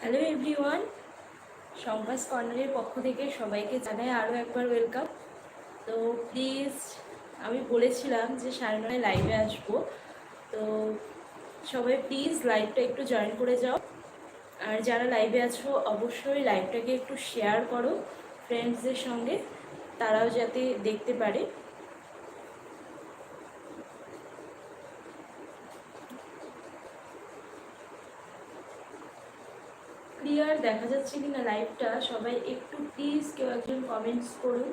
Hello everyone সংবাস কর্নারের পক্ষ থেকে সবাইকে জানাই আরও একবার ওয়েলকাম তো প্লিজ আমি বলেছিলাম যে সাড়ে নয় লাইভে আসব। তো সবাই প্লিজ লাইভটা একটু জয়েন করে যাও। আর যারা লাইভে আছো, অবশ্যই লাইভটাকে একটু শেয়ার করো ফ্রেন্ডসদের সঙ্গে। তারাও যাতে দেখতে পারে ক্লিয়ার দেখা যাচ্ছে কিনা লাইভটা সবাই একটু প্লিজ কেউ একজন কমেন্টস করুন।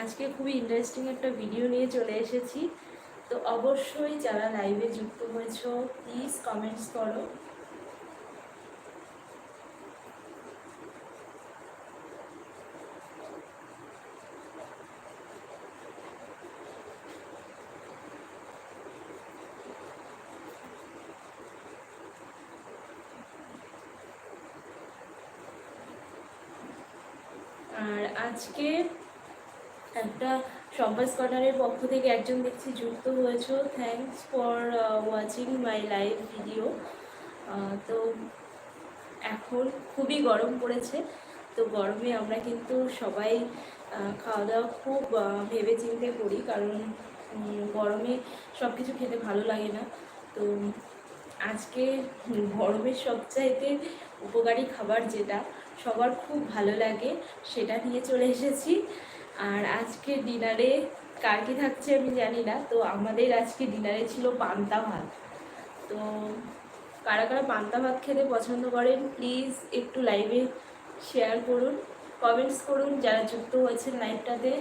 আজকে খুবই ইন্টারেস্টিং একটা ভিডিও নিয়ে চলে এসেছি। তো অবশ্যই যারা লাইভে যুক্ত হয়েছ প্লিজ কমেন্টস করো আর আজকে একটা সম্পাস কর্নারের পক্ষ থেকে একজন দেখছি যুক্ত হয়েছো। Thanks for watching my live video তো এখন খুবই গরম পড়েছে। তো গরমে আমরা কিন্তু সবাই খাওয়া দাওয়া খুব আহ, ভেবে চিন্তে করি কারণ গরমে সব কিছু খেতে ভালো লাগে না। তো আজকে গরমের সবচাইতে উপকারী খাবার যেটা সবার খুব ভালো লাগে, সেটা নিয়ে চলে এসেছি। আর আজকে ডিনারে কার কি থাকছে আমি জানি না, তো আমাদের আজকে ডিনারে ছিল পান্তা ভাত। তো কারা কারা পান্তা ভাত খেতে পছন্দ করেন প্লিজ একটু লাইভে শেয়ার করুন কমেন্টস করুন, যারা যুক্ত হয়েছেন লাইভটাতে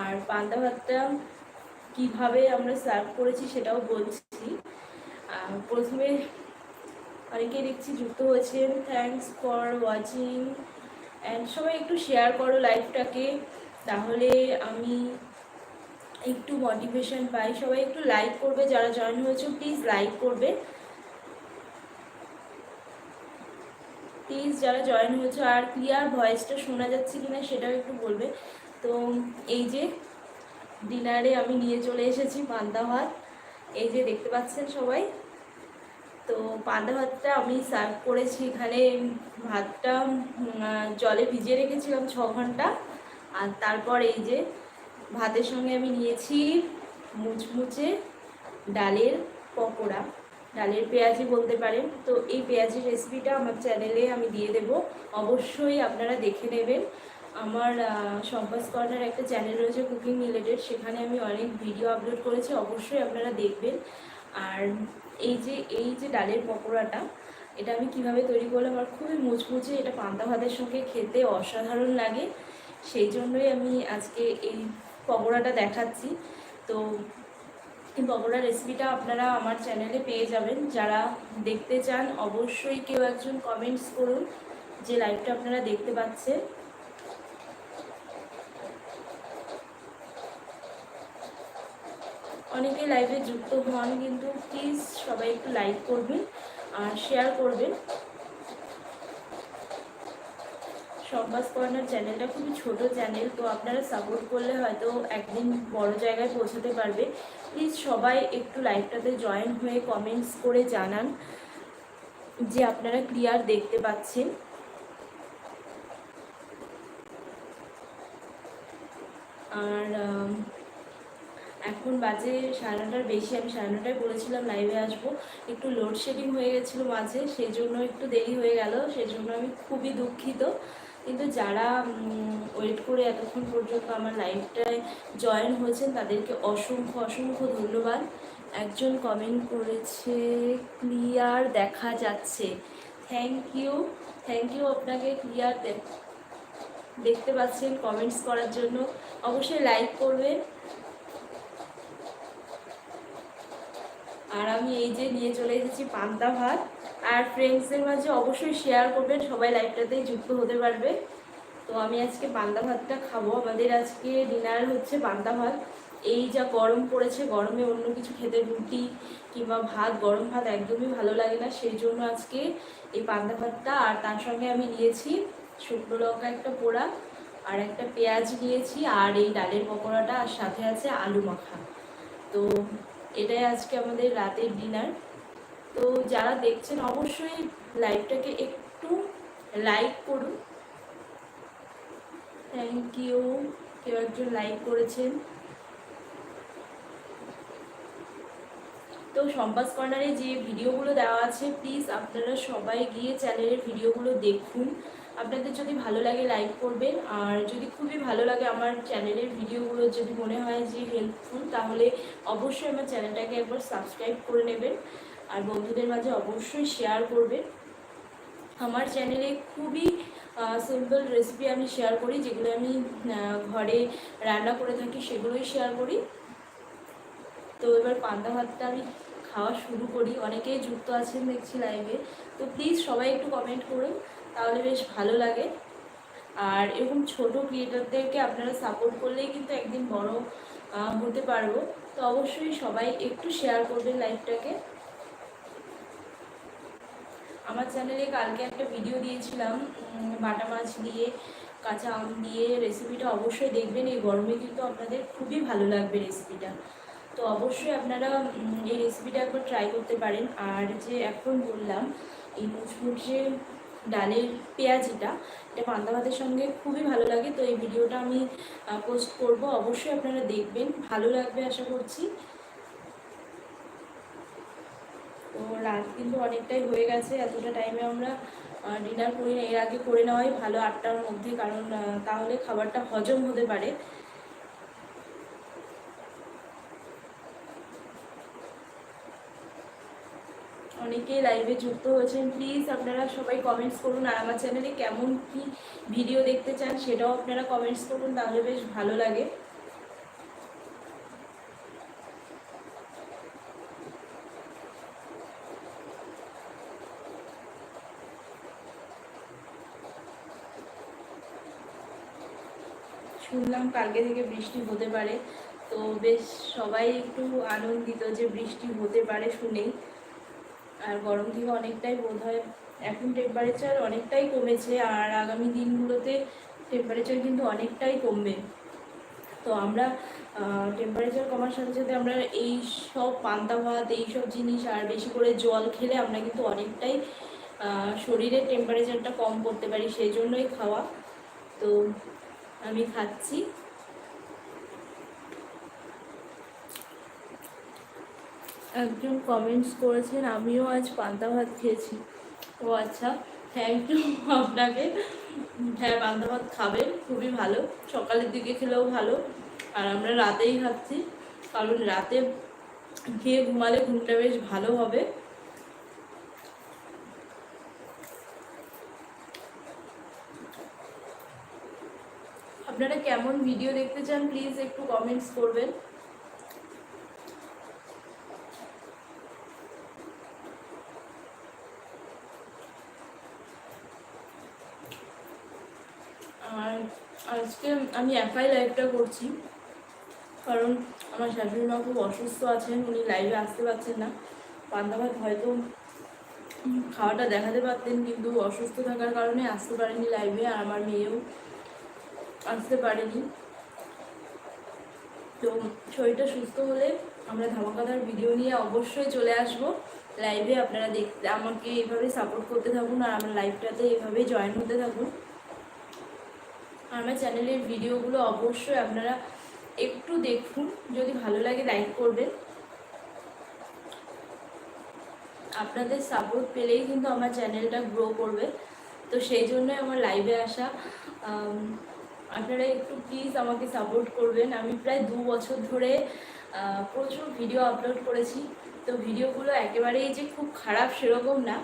আর পান্তা ভাতটা কীভাবে আমরা সার্ভ করেছি সেটাও বলছি। প্রথমে অনেকে দেখছি যুক্ত হয়েছেন। থ্যাঙ্কস ফর ওয়াচিং অ্যান্ড সবাই একটু শেয়ার করো লাইভটাকে তাহলে আমি একটু মোটিভেশন পাই। সবাই একটু লাইক করবে। যারা জয়েন হয়েছে প্লিজ লাইক করবে। প্লিজ যারা জয়েন হয়েছে, আর ক্লিয়ার ভয়েসটা শোনা যাচ্ছে কি না সেটাও একটু বলবে। তো এই যে ডিনারে আমি নিয়ে চলে এসেছি পান্তা ভাত এই যে দেখতে পাচ্ছেন সবাই। তো পান্তা ভাতটা আমি সার্ভ করেছি এখানে, ভাতটা জলে ভিজিয়ে রেখেছিলাম ছ ঘণ্টা। আর তারপর এই যে ভাতের সঙ্গে আমি নিয়েছি মুচমুচে ডালের পকোড়া। ডালের পেঁয়াজি বলতে পারেন। তো এই পেঁয়াজির রেসিপিটা আমার চ্যানেলে আমি দিয়ে দেব। অবশ্যই আপনারা দেখে নেবেন। আমার সম্পাস কর্নার একটা চ্যানেল রয়েছে কুকিং রিলেটেড সেখানে আমি অনেক ভিডিও আপলোড করেছি। অবশ্যই আপনারা দেখবেন। আর এই যে এই যে ডালের পকোড়াটা, এটা আমি কীভাবে তৈরি করলাম আর খুবই মুচমুচে এটা পান্তা ভাতের সঙ্গে খেতে অসাধারণ লাগে। সেই জন্যই আমি আজকে এই পকোড়াটা দেখাচ্ছি। তো এই পকোড়ার রেসিপিটা আপনারা আমার চ্যানেলে পেয়ে যাবেন। যারা দেখতে চান, অবশ্যই কেউ একজন কমেন্টস করুন, যে লাইভটা আপনারা দেখতে পাচ্ছেন। অনেকে লাইভে যুক্ত হন, কিন্তু প্লিজ সবাই একটু লাইক করবেন আর শেয়ার করবেন। সম্বাস কর্নার চ্যানেলটা খুবই ছোট চ্যানেল তো আপনারা সাপোর্ট করলে হয়তো একদিন বড় জায়গায় পৌঁছাতে পারবে। প্লিজ সবাই একটু লাইভটাতে জয়েন হয়ে কমেন্টস করে জানান যে আপনারা ক্লিয়ার দেখতে পাচ্ছেন। আর এখন বাজে সাড়ে নটার বেশি, আমি সাড়ে নটায় বলেছিলাম লাইভে আসব। একটু লোডশেডিং হয়ে গেছিল মাঝে সেই জন্য একটু দেরি হয়ে গেল সেই জন্য আমি খুবই দুঃখিত। কিন্তু যারা ওয়েট করে এতক্ষণ পর্যন্ত আমার লাইভটায় জয়েন হয়েছেন, তাদেরকে অসংখ্য অসংখ্য ধন্যবাদ। একজন কমেন্ট করেছে, ক্লিয়ার দেখা যাচ্ছে। থ্যাংক ইউ থ্যাংক ইউ আপনাকে ক্লিয়ার দেখতে পাচ্ছেন কমেন্টস করার জন্য। অবশ্যই লাইক করবেন। আর আমি এই যে নিয়ে চলে এসেছি পান্তা ভাত। আর ফ্রেন্ডসদের মাঝে অবশ্যই শেয়ার করবেন, সবাই লাইভটাতেই যুক্ত হতে পারবে। তো আমি আজকে পান্তা ভাতটা খাব। আমাদের আজকে ডিনার হচ্ছে পান্তা ভাত। এই যা গরম পড়েছে, গরমে অন্য কিছু খেতে রুটি কিংবা ভাত, গরম ভাত একদমই ভালো লাগে না। সেই জন্য আজকে এই পান্তা ভাতটা, আর তার সঙ্গে আমি নিয়েছি শুকনো লঙ্কা একটা পোড়া আর একটা পেঁয়াজ নিয়েছি আর এই ডালের পকোড়াটা, আর সাথে আছে আলু মাখা। তো এটাই আজকে আমাদের রাতের ডিনার তো যারা দেখছেন, অবশ্যই লাইভটাকে একটু লাইক করুন। থ্যাংক ইউ কেউ একজন লাইক করেছেন। তো সম্পাস কর্নারে যে ভিডিওগুলো দেওয়া আছে প্লিজ আপনারা সবাই গিয়ে চ্যানেলের ভিডিওগুলো দেখুন। আপনাদের যদি ভালো লাগে লাইক করবেন। আর যদি খুবই ভালো লাগে আমার চ্যানেলের ভিডিওগুলো যদি মনে হয় যে হেল্পফুল তাহলে অবশ্যই আমার চ্যানেলটাকে একবার সাবস্ক্রাইব করে নেবেন। আর বন্ধুদের মাঝে অবশ্যই শেয়ার করবেন। আমার চ্যানেলে খুবই সিম্পল রেসিপি আমি শেয়ার করি, যেগুলো আমি ঘরে রান্না করে থাকি, সেগুলোই শেয়ার করি। তো এবার পান্তা ভাতটা আমি খাওয়া শুরু করি। অনেকেই যুক্ত আছেন দেখছি লাইভে তো প্লিজ সবাই একটু কমেন্ট করুন। তাহলে বেশ ভালো লাগে। আর এরকম ছোট ক্রিয়েটারদেরকে আপনারা সাপোর্ট করলেই কিন্তু একদিন বড় হতে পারব। তো অবশ্যই সবাই একটু শেয়ার করবেন লাইভটাকে আমার চ্যানেলে কালকে একটা ভিডিও দিয়েছিলাম বাটা মাছ দিয়ে, কাঁচা আম দিয়ে রেসিপিটা অবশ্যই দেখবেন। এই গরমে কিন্তু আপনাদের খুবই ভালো লাগবে রেসিপিটা তো অবশ্যই আপনারা এই রেসিপিটা একবার ট্রাই করতে পারেন। আর যে এখন বললাম, এই মুচমুচে ডালের পেঁয়াজিটা, এটা পান্তা ভাতের সঙ্গে খুবই ভালো লাগে। তো এই ভিডিওটা আমি পোস্ট করব। অবশ্যই আপনারা দেখবেন। ভালো লাগবে আশা করছি। তো রাত কিন্তু অনেকটাই হয়ে গেছে। এতটা টাইমে আমরা ডিনার করি না। এর আগে করে নেওয়াই ভালো আটটার মধ্যে। কারণ তাহলে খাবারটা হজম হতে পারে। অনেকেই লাইভে যুক্ত হয়েছেন। প্লিজ আপনারা সবাই কমেন্টস করুন আর আমার চ্যানেলে কেমন কি ভিডিও দেখতে চান সেটাও আপনারা কমেন্টস করুন, তাহলে বেশ ভালো লাগে। শুনলাম কালকে থেকে বৃষ্টি হতে পারে, তো বেশ সবাই একটু আনন্দিত যে বৃষ্টি হতে পারে শুনেই। আর গরম থেকে অনেকটাই বোধ হয় এখন টেম্পারেচার অনেকটাই কমেছে, আর আগামী দিনগুলোতে টেম্পারেচার কিন্তু অনেকটাই কমবে। তো আমরা টেম্পারেচার কমার সাথে সাথে আমরা এই সব পান্তা ভাত এইসব জিনিস, আর বেশি করে জল খেলে আমরা কিন্তু অনেকটাই শরীরের টেম্পারেচারটা কম করতে পারি সেই জন্যই খাওয়া। তো আমি খাচ্ছি। একজন কমেন্টস করেছেন, আমিও আজ পান্তা ভাত খেয়েছি। ও আচ্ছা থ্যাংক ইউ আপনাকে। হ্যাঁ পান্তা ভাত খাবেন, খুবই ভালো। সকালের দিকে খেলেও ভালো। আর আমরা রাতেই খাচ্ছি, কারণ রাতে খেয়ে ঘুমালে ঘুমটা বেশ ভালো হবে। আপনারা কেমন ভিডিও দেখতে চান প্লিজ একটু কমেন্টস করবেন আর আজকে আমি একাই লাইভটা করছি, কারণ আমার শাশুড়ি মা খুব অসুস্থ আছেন, উনি লাইভে আসতে পারছেন না। পান্তা ভাত হয়তো খাওয়াটা দেখাতে পারতেন, কিন্তু অসুস্থ থাকার কারণে আসতে পারেনি লাইভে আর আমার মেয়েও আসতে পারেনি। তো শরীরটা সুস্থ হলে আমরা ধামাকাদার ভিডিও নিয়ে অবশ্যই চলে আসব। লাইভে আপনারা দেখতে, আমাকে এইভাবে সাপোর্ট করতে থাকুন, আর আমার লাইভটাতে এইভাবেই জয়েন হতে থাকুন। আমার চ্যানেলের ভিডিওগুলো অবশ্যই আপনারা একটু দেখুন, যদি ভালো লাগে লাইক করবেন। আপনাদের সাপোর্ট পেলেই কিন্তু আমার চ্যানেলটা গ্রো করবে। তো সেই জন্যই আমার লাইভে আসা। আপনারা একটু প্লিজ আমাকে সাপোর্ট করবেন। আমি প্রায় দু বছর ধরে প্রচুর ভিডিও আপলোড করেছি। তো ভিডিওগুলো একেবারেই যে খুব খারাপ সেরকম না।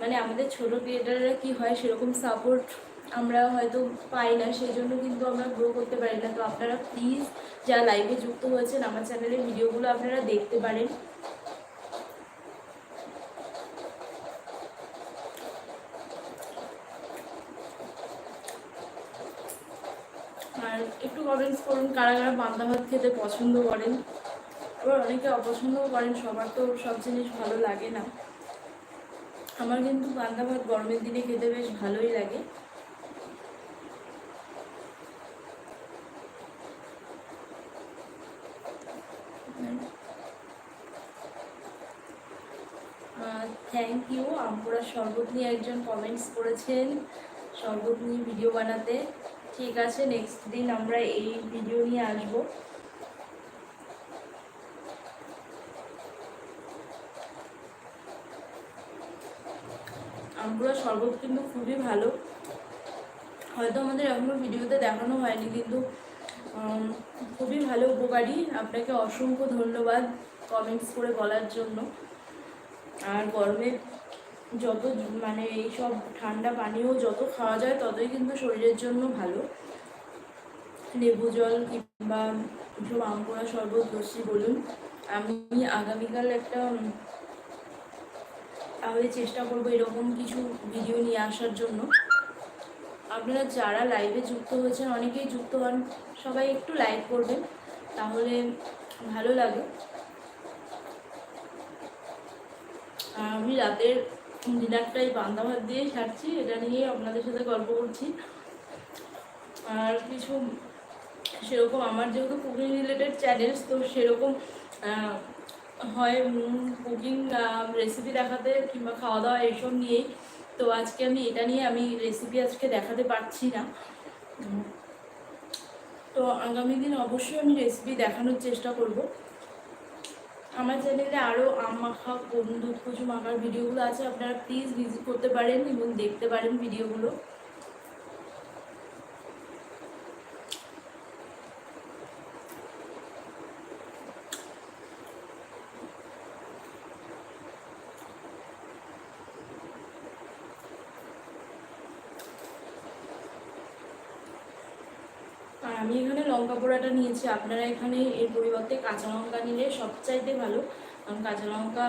মানে আমাদের ছোটো ক্রিয়েটাররা কি হয় সেরকম সাপোর্ট আমরা হয়তো পাই না সেই জন্য কিন্তু আমরা গ্রো করতে পারি না। তো আপনারা প্লিজ যা লাইভে যুক্ত হয়েছেন আমার চ্যানেলের ভিডিওগুলো আপনারা দেখতে পারেন। আর একটু কমেন্টস করুন, কারা কারা পান্তা ভাত খেতে পছন্দ করেন? আবার অনেকে অপছন্দও করেন, সবার তো সব জিনিস ভালো লাগে না। আমার কিন্তু পান্তা ভাত গরমের দিনে খেতে বেশ ভালোই লাগে থ্যাংক আমপুরা শরবত নিয়ে একজন কমেন্টস করেছেন, শরবত নিয়ে ভিডিও বানাতে। ঠিক আছে নেক্সট দিন আমরা এই ভিডিও নিয়ে আসব। আমপুরা শরবত কিন্তু খুবই ভালো। হয়তো আমাদের এখনও ভিডিওতে দেখানো হয়নি, কিন্তু খুবই ভালো উপকারী। আপনাকে অসংখ্য ধন্যবাদ কমেন্টস করে বলার জন্য। আর গরমে যত মানে এইসব ঠান্ডা পানীয় যত খাওয়া যায় ততই কিন্তু শরীরের জন্য ভালো। লেবু জল কিংবা সব আম পোড়া শরবত, লস্যি বলুন। আমি আগামীকাল একটা তাহলে চেষ্টা করব এরকম কিছু ভিডিও নিয়ে আসার জন্য। আপনারা যারা লাইভে যুক্ত হয়েছেন, অনেকেই যুক্ত হন, সবাই একটু লাইভ করবেন, তাহলে ভালো লাগে। আমি রাতের ডিনারটাই বান্দা ভাত দিয়ে সারছি, এটা নিয়ে আপনাদের সাথে গল্প করছি। আর কিছু, সেরকম আমার যেহেতু কুকিং রিলেটেড চ্যানেলস তো সেরকম হয় কুকিং রেসিপি দেখাতে কিংবা খাওয়া দাওয়া এইসব নিয়েই। তো আজকে আমি এটা নিয়ে আমি রেসিপি আজকে দেখাতে পারছি না। তো আগামী দিন অবশ্যই আমি রেসিপি দেখানোর চেষ্টা করব। আমার চ্যানেলে আরও আম মাখা দুধ, কুচু মাখার ভিডিওগুলো আছে, আপনারা প্লিজ ভিজিট করতে পারেন এবং দেখতে পারেন ভিডিওগুলো আমি এখানে লঙ্কা পোড়াটা নিয়েছি। আপনারা এখানে এর পরিবর্তে কাঁচা লঙ্কা নিলে সবচাইতে ভালো। কারণ কাঁচা লঙ্কা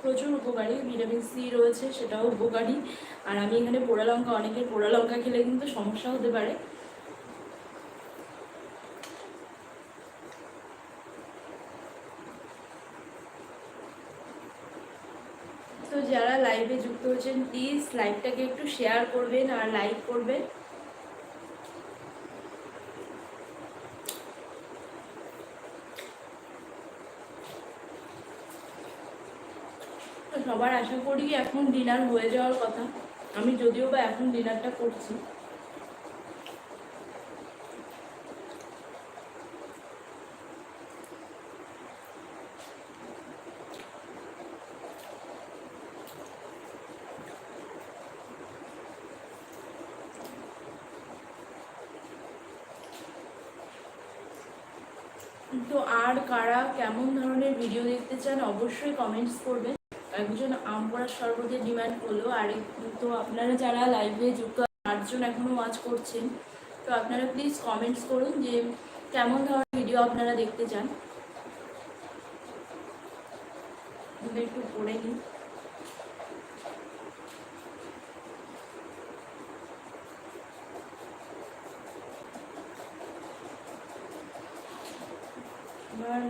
প্রচুর উপকারী, ভিটামিন সি রয়েছে, সেটাও উপকারী। আর আমি এখানে পোড়া লঙ্কা, অনেকের পোড়া লঙ্কা খেলে কিন্তু সমস্যা হতে পারে। তো যারা লাইভে যুক্ত হচ্ছেন প্লিজ লাইভটাকে একটু শেয়ার করবেন আর লাইক করবেন। সবার আশা করি এখন ডিনার হয়ে যাওয়ার কথা। আমি যদিও বা এখন ডিনারটা করছি। তো আর কারা কেমন ধরনের ভিডিও দেখতে চান অবশ্যই কমেন্টস করবেন। একজন আম পড়ার শরবতের ডিমান্ড করল। আর এক- তো আপনারা যারা লাইভে যুক্ত আটজন এখনও ওয়াচ করছেন, তো আপনারা প্লিজ কমেন্টস করুন যে কেমন ধরনের ভিডিও আপনারা দেখতে চান। একটু পড়ে নিই এবার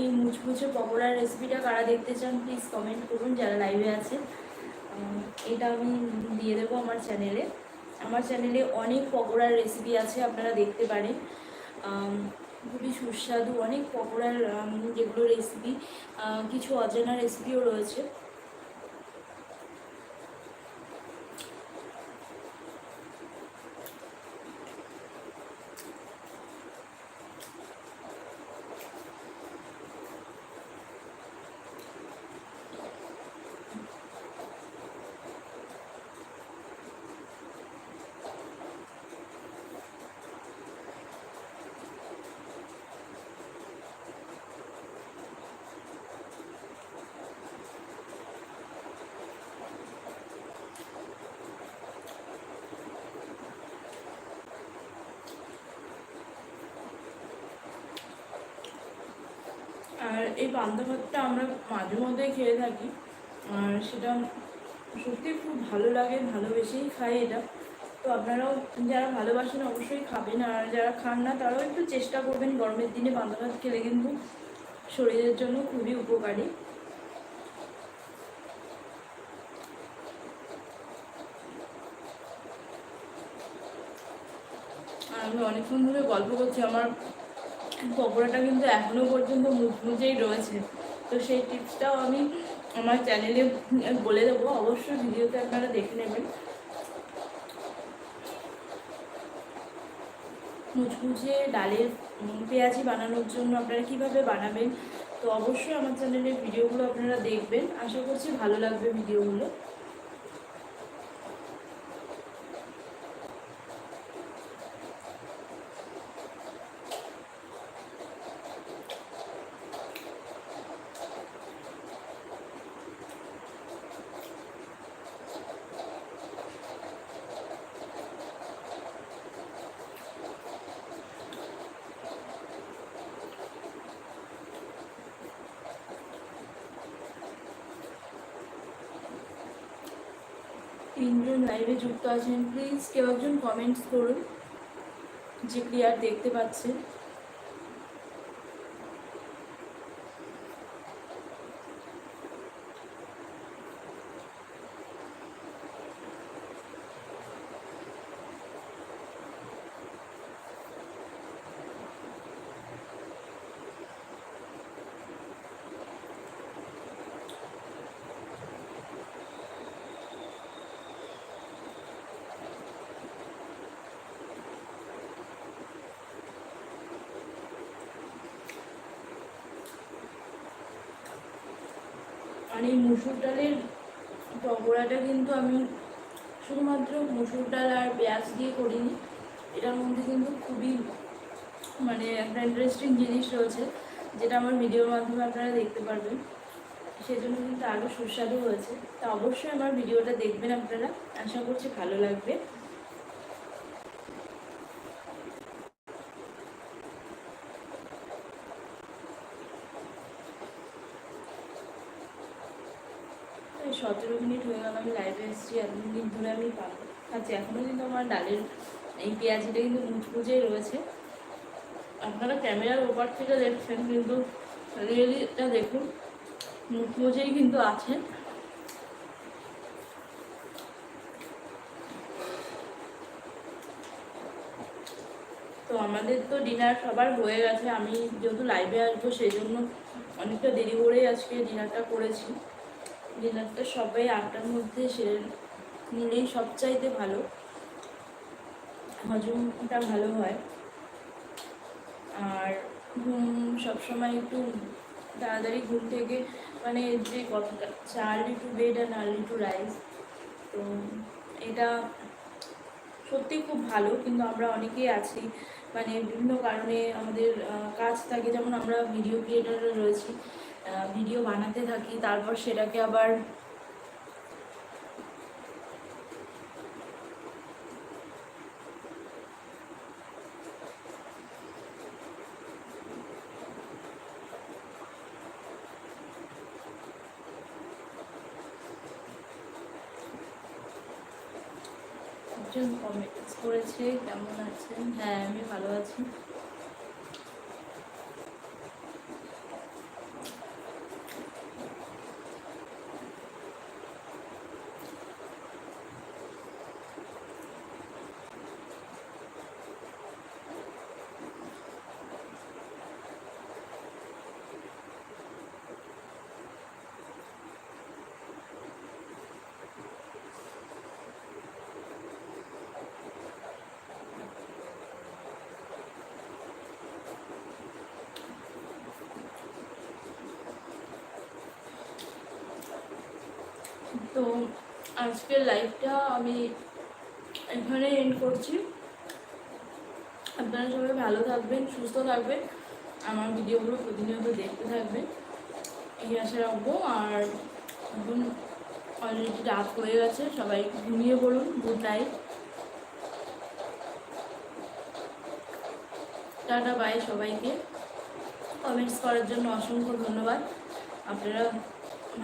এই মুচমুচে পকোড়ার রেসিপিটা কারা দেখতে চান প্লিজ কমেন্ট করুন, যারা লাইভে আছে এটা আমি দিয়ে দেবো আমার চ্যানেলে আমার চ্যানেলে অনেক পকোড়ার রেসিপি আছে, আপনারা দেখতে পারেন। খুবই সুস্বাদু, অনেক পকোড়ার যেগুলো রেসিপি কিছু অজানা রেসিপিও রয়েছে। আর এই পান্তা ভাতটা আমরা মাঝে মধ্যে খেয়ে থাকি। আর সেটা সত্যি খুব ভালো লাগে, ভালোবেসেই খাই এটা। তো আপনারাও যারা ভালোবাসেন অবশ্যই খাবেন, আর যারা খান না তারাও একটু চেষ্টা করবেন গরমের দিনে পান্তা ভাত খেলে কিন্তু শরীরের জন্য খুবই উপকারী। আমি অনেকক্ষণ ধরে গল্প করছি, আমার পকোড়াটা কিন্তু এখনও পর্যন্ত মুচমুচেই রয়েছে। তো সেই টিপসটাও আমি আমার চ্যানেলে বলে দেবো। অবশ্যই ভিডিওতে আপনারা দেখে নেবেন। মুচমুচে ডালের পেঁয়াজি বানানোর জন্য আপনারা কীভাবে বানাবেন, তো অবশ্যই আমার চ্যানেলের ভিডিওগুলো আপনারা দেখবেন। আশা করছি ভালো লাগবে ভিডিওগুলো। তিনজন লাইভে যুক্ত আছেন। প্লিজ কেউ একজন কমেন্টস করুন যে ক্লিয়ার দেখতে পাচ্ছেন। আর এই মুসুর ডালের পকোড়াটা কিন্তু আমি শুধুমাত্র মুসুর ডাল আর পেঁয়াজ দিয়ে করিনি। এটার মধ্যে কিন্তু খুবই মানে একটা ইন্টারেস্টিং জিনিস রয়েছে, যেটা আমার ভিডিওর মাধ্যমে আপনারা দেখতে পারবেন। সেজন্য কিন্তু আরও সুস্বাদু হয়েছে। তা অবশ্যই আমার ভিডিওটা দেখবেন আপনারা। আশা করছি ভালো লাগবে এই গেল আমি লাইভে এসেছি এত মিনিট ধরে আমি খাচ্ছি। এখনও কিন্তু আমার ডালের এই পেঁয়াজিটা কিন্তু মুচমুচেই রয়েছে। আপনারা ক্যামেরার ওপার থেকে দেখছেন কিন্তু রিয়েলি এটা দেখুন, মুচমুচেই কিন্তু আছে। তো আমাদের তো ডিনার সবার হয়ে গেছে, আমি যেহেতু লাইভে আসব, সেই জন্য অনেকটা দেরি করেই আজকে ডিনারটা করেছি। ডিনারটা সবাই আটটার মধ্যে সেরে নিলেই সবচাইতে ভালো। হজমটা ভালো হয়। আর ঘুম সবসময় একটু তাড়াতাড়ি ঘুম থেকে মানে যে কথাটা early to bed and early to rise তো এটা সত্যি খুব ভালো। কিন্তু আমরা অনেকেই আছি মানে বিভিন্ন কারণে আমাদের কাজ থাকে। যেমন আমরা ভিডিও ক্রিয়েটাররা রয়েছি ভিডিও বানাতে থাকি, তারপর সেটাকে আবার একজন কমেন্টস করেছে, কেমন আছেন? হ্যাঁ আমি ভালো আছি। তো আজকের লাইভটা আমি এখানে এন্ড করছি। আপনারা সবাই ভালো থাকবেন, সুস্থ থাকবেন। আমার ভিডিওগুলো প্রতিনিয়ত দেখতে থাকবেন। এই আশা রাখব। আর এখন অলরেডি রাত হয়ে গেছে, সবাই ঘুমিয়ে পড়ুন। গুড নাইট টাটা বাই সবাইকে। কমেন্টস করার জন্য অসংখ্য ধন্যবাদ। আপনারা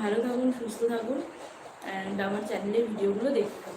ভালো থাকুন, সুস্থ থাকুন। অ্যান্ড আমার চ্যানেলের ভিডিওগুলো দেখতে